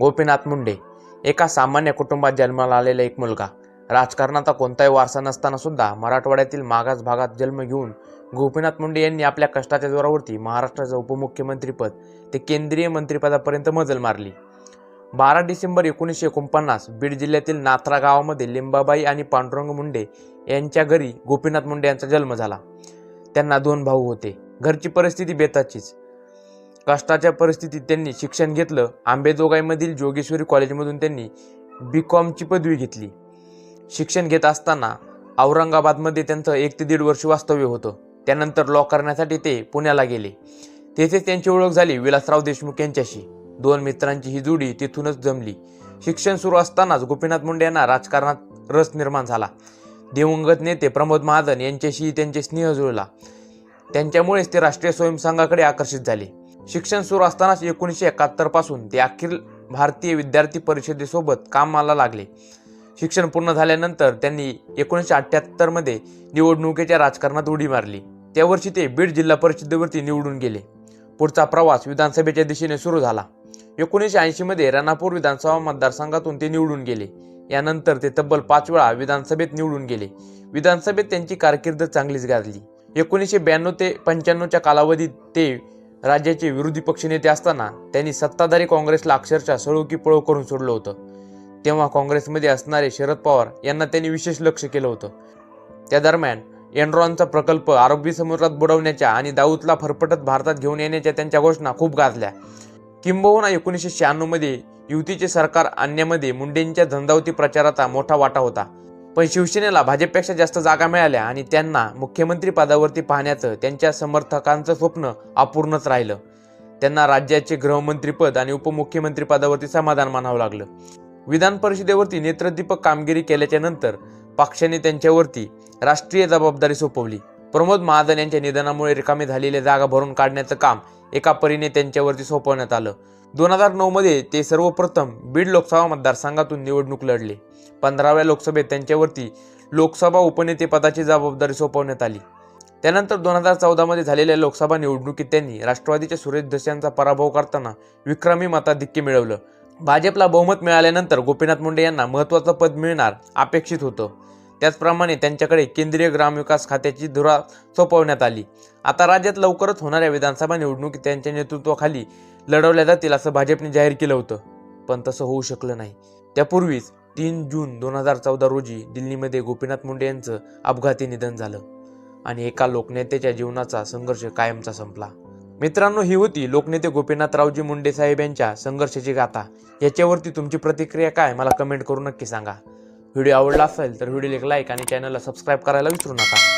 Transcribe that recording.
गोपीनाथ मुंडे एका सामान्य कुटुंबात जन्माला आलेला एक मुलगा. राजकारणाचा कोणताही वारसा नसताना सुद्धा मराठवाड्यातील मागास भागात जन्म घेऊन गोपीनाथ मुंडे यांनी आपल्या कष्टाच्या जोरावरती महाराष्ट्राचं उपमुख्यमंत्रीपद ते केंद्रीय मंत्रिपदापर्यंत मजल मारली. बारा डिसेंबर एकोणीसशे एकोणपन्नास बीड जिल्ह्यातील नाथरा गावामध्ये लिंबाबाई आणि पांडुरंग मुंडे यांच्या घरी गोपीनाथ मुंडे यांचा जन्म झाला. त्यांना दोन भाऊ होते. घरची परिस्थिती बेताचीच. कष्टाच्या परिस्थितीत त्यांनी शिक्षण घेतलं. आंबेजोगाईमधील जोगेश्वरी कॉलेजमधून त्यांनी बी कॉमची पदवी घेतली. शिक्षण घेत असताना औरंगाबादमध्ये त्यांचं एक ते दीड वर्ष वास्तव्य होतं. त्यानंतर लॉ करण्यासाठी ते पुण्याला गेले. तेथे त्यांची ओळख झाली विलासराव देशमुख यांच्याशी. दोन मित्रांची ही जोडी तिथूनच जमली. शिक्षण सुरू असतानाच गोपीनाथ मुंडे यांना राजकारणात रस निर्माण झाला. दिवंगत नेते प्रमोद महाजन यांच्याशी त्यांचे स्नेह जुळला. त्यांच्यामुळेच ते राष्ट्रीय स्वयंसंघाकडे आकर्षित झाले. शिक्षण सुरू असतानाच एकोणीसशे एकाहत्तरपासून ते अखिल भारतीय विद्यार्थी परिषदेसोबत कामाला लागले. शिक्षण पूर्ण झाल्यानंतर त्यांनी एकोणीसशे अठ्ठ्याहत्तरमध्ये निवडणुकीच्या राजकारणात उडी मारली. त्या वर्षी ते बीड जिल्हा परिषदेवरती निवडून गेले. पुढचा प्रवास विधानसभेच्या दिशेने सुरू झाला. एकोणीसशे ऐंशीमध्ये राणापूर विधानसभा मतदारसंघातून ते निवडून गेले. यानंतर ते तब्बल पाच वेळा विधानसभेत निवडून गेले. विधानसभेत त्यांची कारकीर्द चांगलीच गाजली. एकोणीसशे ब्याण्णव ते पंच्याण्णवच्या कालावधीत ते राज्याचे विरोधी पक्षनेते असताना त्यांनी सत्ताधारी काँग्रेसला अक्षरशः सळोकी पळो करून सोडलं होतं. तेव्हा काँग्रेसमध्ये असणारे शरद पवार यांना त्यांनी विशेष लक्ष केलं होतं. त्या दरम्यान एनरॉनचा प्रकल्प आरोग्य समुद्रात बुडवण्याच्या आणि दाऊदला फरफटत भारतात घेऊन येण्याच्या त्यांच्या घोषणा खूप गाजल्या. किंबहुना एकोणीसशे शहाण्णवमध्ये युतीचे सरकार आणण्यामध्ये मुंडेंच्या धंदावती प्रचाराचा मोठा वाटा होता. पण शिवसेनेला भाजपपेक्षा जास्त जागा मिळाल्या आणि त्यांना मुख्यमंत्री पदावरती पाहण्याचं त्यांच्या समर्थकांचं स्वप्न अपूर्णच राहिलं. त्यांना राज्याचे गृहमंत्रीपद आणि उपमुख्यमंत्री पदावरती समाधान मानावं लागलं. विधान परिषदेवरती नेत्रदीपक कामगिरी केल्याच्यानंतर पक्षाने त्यांच्यावरती राष्ट्रीय जबाबदारी सोपवली. प्रमोद महाजन यांच्या निधनामुळे रिकामी झालेल्या जागा भरून काढण्याचं काम एका परीने त्यांच्यावरती सोपवण्यात आलं. दोन हजार नऊमध्ये ते सर्वप्रथम बीड लोकसभा मतदारसंघातून निवडणूक लढले. पंधराव्या लोकसभेत त्यांच्यावरती लोकसभा उपनेते पदाची जबाबदारी सोपवण्यात आली. त्यानंतर दोन हजार चौदामध्ये झालेल्या लोकसभा निवडणुकीत त्यांनी राष्ट्रवादीच्या सुरेश दशांचा यांचा पराभव करताना विक्रमी मताधिक्य मिळवलं. भाजपला बहुमत मिळाल्यानंतर गोपीनाथ मुंडे यांना महत्त्वाचं पद मिळणार अपेक्षित होतं. त्याचप्रमाणे त्यांच्याकडे केंद्रीय ग्रामविकास खात्याची धुरा सोपवण्यात आली. आता राज्यात लवकरच होणाऱ्या विधानसभा निवडणुकीत त्यांच्या नेतृत्वाखाली लढवल्या जातील असं भाजपने जाहीर केलं होतं. पण तसं होऊ शकलं नाही. त्यापूर्वीच तीन जून दोन हजार चौदा रोजी दिल्लीमध्ये गोपीनाथ मुंडे यांचं अपघाती निधन झालं आणि एका लोकनेत्याच्या जीवनाचा संघर्ष कायमचा संपला. मित्रांनो ही होती लोकनेते गोपीनाथरावजी मुंडे साहेब यांच्या संघर्षाची गाथा. याच्यावरती तुमची प्रतिक्रिया काय? मला कमेंट करून नक्की सांगा. व्हिडिओ आवडला असेल तर व्हिडिओला एक लाईक आणि चॅनलला सबस्क्राईब करायला विसरू नका.